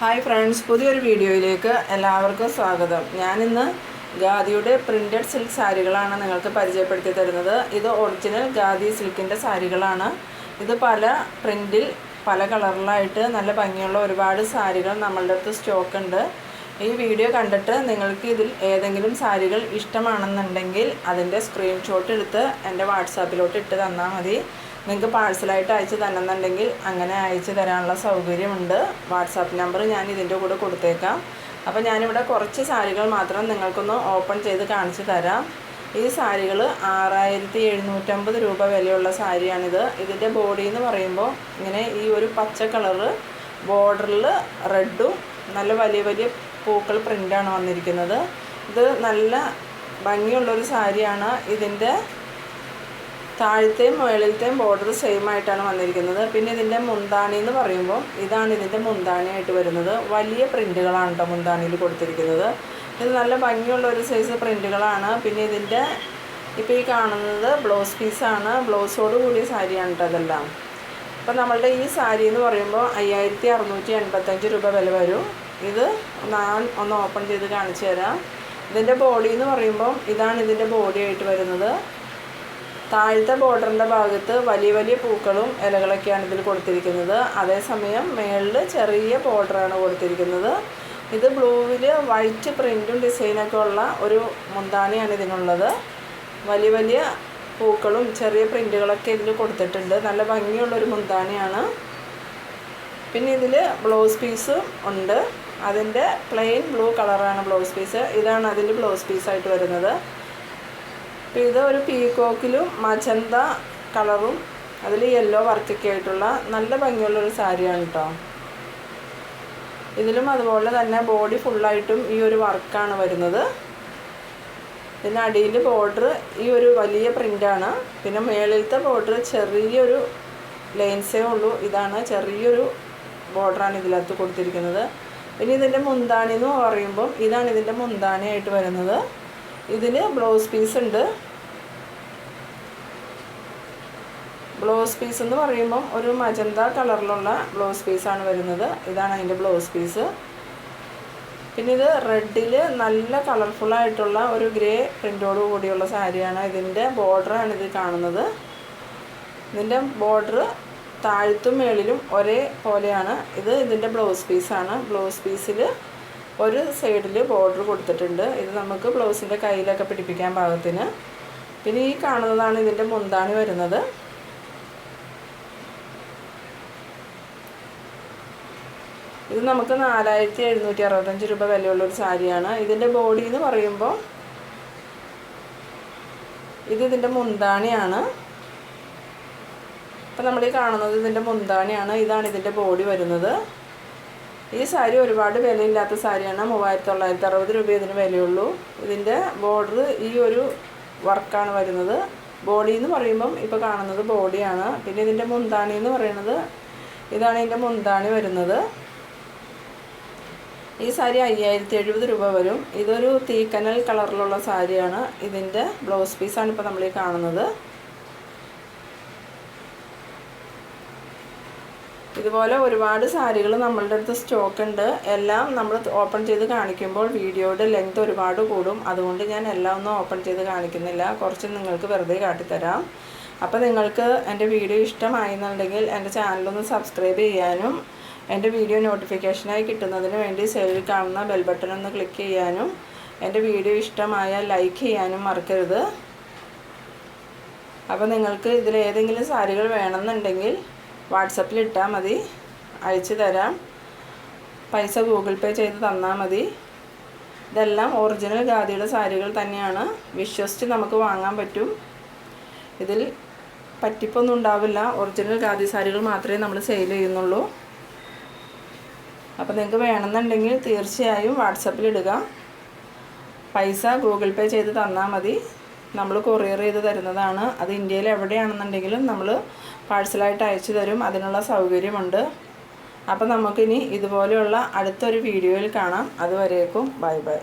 Hi friends പുതിയൊരു വീഡിയോയിലേക്ക് എല്ലാവർക്കും സ്വാഗതം. ഞാനിന്ന് ഖാദിയുടെ പ്രിന്റഡ് സിൽക്ക് സാരികളാണ് നിങ്ങൾക്ക് പരിചയപ്പെടുത്തി തരുന്നത്. ഇത് ഒറിജിനൽ ഖാദി സിൽക്കിന്റെ സാരികളാണ്. ഇത് പല പ്രിന്റിൽ പല കളറിലായിട്ട് നല്ല ഭംഗിയുള്ള ഒരുപാട് സാരികൾ നമ്മളുടെ അടുത്ത് സ്റ്റോക്ക് ഉണ്ട്. ഈ വീഡിയോ കണ്ടിട്ട് നിങ്ങൾക്ക് ഇതിൽ ഏതെങ്കിലും സാരികൾ ഇഷ്ടമാണെന്നുണ്ടെങ്കിൽ അതിന്റെ സ്ക്രീൻഷോട്ട് എടുത്ത് എന്റെ വാട്സാപ്പിലോട്ട് ഇട്ട് തന്നാൽ മതി. നിങ്ങൾക്ക് പാഴ്സലായിട്ട് അയച്ച് തന്നെന്നുണ്ടെങ്കിൽ അങ്ങനെ അയച്ച് തരാനുള്ള സൗകര്യമുണ്ട്. വാട്സാപ്പ് നമ്പർ ഞാൻ ഇതിന്റെ കൂടെ കൊടുത്തേക്കാം. അപ്പോൾ ഞാനിവിടെ കുറച്ച് സാരികൾ മാത്രം നിങ്ങൾക്കൊന്ന് ഓപ്പൺ ചെയ്ത് കാണിച്ചു തരാം. ഈ സാരികൾ ആറായിരത്തി എഴുന്നൂറ്റമ്പത് രൂപ വിലയുള്ള സാരിയാണിത്. ഇതിന്റെ ബോഡി എന്ന് പറയുമ്പോൾ ഇങ്ങനെ ഈ ഒരു പച്ച കളറ് ബോർഡറിൽ റെഡും നല്ല വലിയ വലിയ പൂക്കൾ പ്രിന്റാണ് വന്നിരിക്കുന്നത്. ഇത് നല്ല ഭംഗിയുള്ളൊരു സാരിയാണ്. ഇതിന്റെ താഴത്തെയും മുകളിലത്തെയും ബോർഡർ സെയിം ആയിട്ടാണ് വന്നിരിക്കുന്നത്. പിന്നെ ഇതിന്റെ മുന്താണി എന്ന് പറയുമ്പോൾ ഇതാണ് ഇതിന്റെ മുന്താണിയായിട്ട് വരുന്നത്. വലിയ പ്രിന്റുകളാണ് കേട്ടോ മുന്താണിയിൽ കൊടുത്തിരിക്കുന്നത്. ഇത് നല്ല ഭംഗിയുള്ള ഒരു സൈസ് പ്രിന്റുകളാണ് പിന്നെ ഇതിന്റെ ഇപ്പോൾ ഈ കാണുന്നത് ബ്ലൗസ് പീസാണ് ബ്ലൗസോട് കൂടിയ സാരിയാണ് കേട്ടോ അതെല്ലാം അപ്പോൾ നമ്മളുടെ ഈ സാരി എന്ന് പറയുമ്പോൾ അയ്യായിരത്തി അറുന്നൂറ്റി എൺപത്തഞ്ച് രൂപ വില വരും. ഇത് ഞാൻ ഒന്ന് ഓപ്പൺ ചെയ്ത് കാണിച്ചു തരാം. ഇതിന്റെ ബോഡി എന്ന് പറയുമ്പോൾ ഇതാണ് ഇതിന്റെ ബോഡി ആയിട്ട് വരുന്നത്. താഴത്തെ ബോർഡറിന്റെ ഭാഗത്ത് വലിയ വലിയ പൂക്കളും ഇലകളൊക്കെയാണ് ഇതിൽ കൊടുത്തിരിക്കുന്നത്. അതേസമയം മേളിൽ ചെറിയ ബോർഡറാണ് കൊടുത്തിരിക്കുന്നത്. ഇത് ബ്ലൂവിൽ വൈറ്റ് പ്രിന്റും ഡിസൈനൊക്കെ ഉള്ള ഒരു മുന്താനിയാണ് ഇതിനുള്ളത്. വലിയ വലിയ പൂക്കളും ചെറിയ പ്രിന്റുകളൊക്കെ ഇതിൽ കൊടുത്തിട്ടുണ്ട്. നല്ല ഭംഗിയുള്ളൊരു മുന്താനിയാണ്. പിന്നെ ഇതിൽ ബ്ലൗസ് പീസും ഉണ്ട്. അതിന്റെ പ്ലെയിൻ ബ്ലൂ കളറാണ് ബ്ലൗസ് പീസ്. ഇതാണ് അതിന്റെ ബ്ലൗസ് പീസായിട്ട് വരുന്നത്. അപ്പോൾ ഇത് ഒരു പീകോക്കിലും മജന്ത കളറും അതിൽ യെല്ലോ വർക്കൊക്കെ ആയിട്ടുള്ള നല്ല ഭംഗിയുള്ളൊരു സാരിയാണ് കേട്ടോ ഇതിലും അതുപോലെ തന്നെ ബോഡി ഫുള്ളായിട്ടും ഈ ഒരു വർക്കാണ് വരുന്നത്. പിന്നെ അടിയിൽ ബോർഡർ ഈ ഒരു വലിയ പ്രിന്റാണ് പിന്നെ മേളിലത്തെ ബോർഡർ ചെറിയൊരു ലൈൻസേ ഉള്ളൂ. ഇതാണ് ചെറിയൊരു ബോർഡറാണ് ഇതിനകത്ത് കൊടുത്തിരിക്കുന്നത്. പിന്നെ ഇതിന്റെ മുന്താണി എന്ന് പറയുമ്പം ഇതാണ് ഇതിന്റെ മുന്താണിയായിട്ട് വരുന്നത്. ഇതിന് ബ്ലൗസ് പീസ് ഉണ്ട്. ബ്ലൗസ് പീസ് എന്ന് പറയുമ്പം ഒരു മജന്ത കളറിലുള്ള ബ്ലൗസ് പീസാണ് വരുന്നത്. ഇതാണ് അതിന്റെ ബ്ലൗസ് പീസ്. പിന്നെ ഇത് റെഡിൽ നല്ല കളർഫുള്ളായിട്ടുള്ള ഒരു ഗ്രേ പ്രിന്റോട് കൂടിയുള്ള സാരിയാണ് ഇതിന്റെ ബോർഡറാണ് ഇത് കാണുന്നത്. ഇതിന്റെ ബോർഡർ താഴത്തും മേളിലും ഒരേ പോലെയാണ്. ഇത് ഇതിന്റെ ബ്ലൗസ് പീസാണ് ബ്ലൗസ് പീസിൽ ഒരു സൈഡിൽ ബോർഡർ കൊടുത്തിട്ടുണ്ട്. ഇത് നമുക്ക് ബ്ലൗസിന്റെ കയ്യിലൊക്കെ പിടിപ്പിക്കാൻ പാകത്തിന്. പിന്നെ ഈ കാണുന്നതാണ് ഇതിന്റെ മുന്താണി വരുന്നത്. ഇത് നമുക്ക് നാലായിരത്തി എഴുന്നൂറ്റി അറുപത്തഞ്ച് രൂപ വിലയുള്ളൊരു സാരിയാണ്. ഇതിന്റെ ബോഡി എന്ന് പറയുമ്പോൾ ഇത് ഇതിന്റെ മുന്താണിയാണ്. ഇപ്പം നമ്മൾ ഈ കാണുന്നത് ഇതിന്റെ മുന്താണിയാണ്. ഇതാണ് ഇതിന്റെ ബോഡി വരുന്നത്. ഈ സാരി ഒരുപാട് വിലയില്ലാത്ത സാരിയാണ്. മൂവായിരത്തി തൊള്ളായിരത്തി അറുപത് രൂപ ഇതിന് വിലയുള്ളൂ. ഇതിന്റെ ബോർഡർ ഈ ഒരു വർക്കാണ് വരുന്നത്. ബോഡി എന്ന് പറയുമ്പം ഇപ്പോൾ കാണുന്നത് ബോഡിയാണ്. പിന്നെ ഇതിന്റെ മുന്താണി എന്ന് പറയുന്നത് ഇതാണ് ഇതിന്റെ മുന്താണി വരുന്നത്. ഈ സാരി അയ്യായിരത്തി എഴുപത് രൂപ വരും. ഇതൊരു തീക്കനൽ കളറിലുള്ള സാരിയാണ്. ഇതിന്റെ ബ്ലൗസ് പീസാണ് ഇപ്പോൾ നമ്മൾ ഈ കാണുന്നത്. ഇതുപോലെ ഒരുപാട് സാരികൾ നമ്മളുടെ അടുത്ത് സ്റ്റോക്ക് ഉണ്ട് എല്ലാം നമ്മൾ ഓപ്പൺ ചെയ്ത് കാണിക്കുമ്പോൾ വീഡിയോയുടെ ലെങ്ത് ഒരുപാട് കൂടും. അതുകൊണ്ട് ഞാൻ എല്ലാം ഒന്നും ഓപ്പൺ ചെയ്ത് കാണിക്കുന്നില്ല. കുറച്ച് നിങ്ങൾക്ക് വെറുതെ കാട്ടിത്തരാം. അപ്പോൾ നിങ്ങൾക്ക് എന്റെ വീഡിയോ ഇഷ്ടമായിരുന്നുണ്ടെങ്കിൽ എന്റെ ചാനലൊന്ന് സബ്സ്ക്രൈബ് ചെയ്യാനും എന്റെ വീഡിയോ നോട്ടിഫിക്കേഷനായി കിട്ടുന്നതിന് വേണ്ടി സൈഡിൽ കാണുന്ന ബെൽ ബട്ടൺ ഒന്ന് ക്ലിക്ക് ചെയ്യാനും എന്റെ വീഡിയോ ഇഷ്ടമായ ലൈക്ക് ചെയ്യാനും മറക്കരുത്. അപ്പോൾ നിങ്ങൾക്ക് ഇതിലേതെങ്കിലും സാരികൾ വേണമെന്നുണ്ടെങ്കിൽ വാട്സപ്പിൽ ഇട്ടാൽ മതി. അയച്ചു തരാം. പൈസ ഗൂഗിൾ പേ ചെയ്ത് തന്നാൽ മതി. ഇതെല്ലാം ഒറിജിനൽ ഖാദിയുടെ സാരികൾ തന്നെയാണ്. വിശ്വസിച്ച് നമുക്ക് വാങ്ങാൻ പറ്റും. ഇതിൽ പറ്റിപ്പൊന്നും ഉണ്ടാവില്ല. ഒറിജിനൽ ഖാദി സാരികൾ മാത്രമേ നമ്മൾ സെയിൽ ചെയ്യുന്നുള്ളൂ. അപ്പോൾ നിങ്ങൾക്ക് വേണമെന്നുണ്ടെങ്കിൽ തീർച്ചയായും വാട്സപ്പിൽ ഇടുക. പൈസ ഗൂഗിൾ പേ ചെയ്ത് തന്നാൽ മതി. നമ്മൾ കൊറിയർ ചെയ്ത് തരുന്നതാണ്. അത് ഇന്ത്യയിൽ എവിടെയാണെന്നുണ്ടെങ്കിലും നമ്മൾ പാഴ്സലായിട്ട് അയച്ചു തരും. അതിനുള്ള സൗകര്യമുണ്ട്. അപ്പോൾ നമുക്കിനി ഇതുപോലെയുള്ള അടുത്തൊരു വീഡിയോയിൽ കാണാം. അതുവരേക്കും ബൈ ബൈ.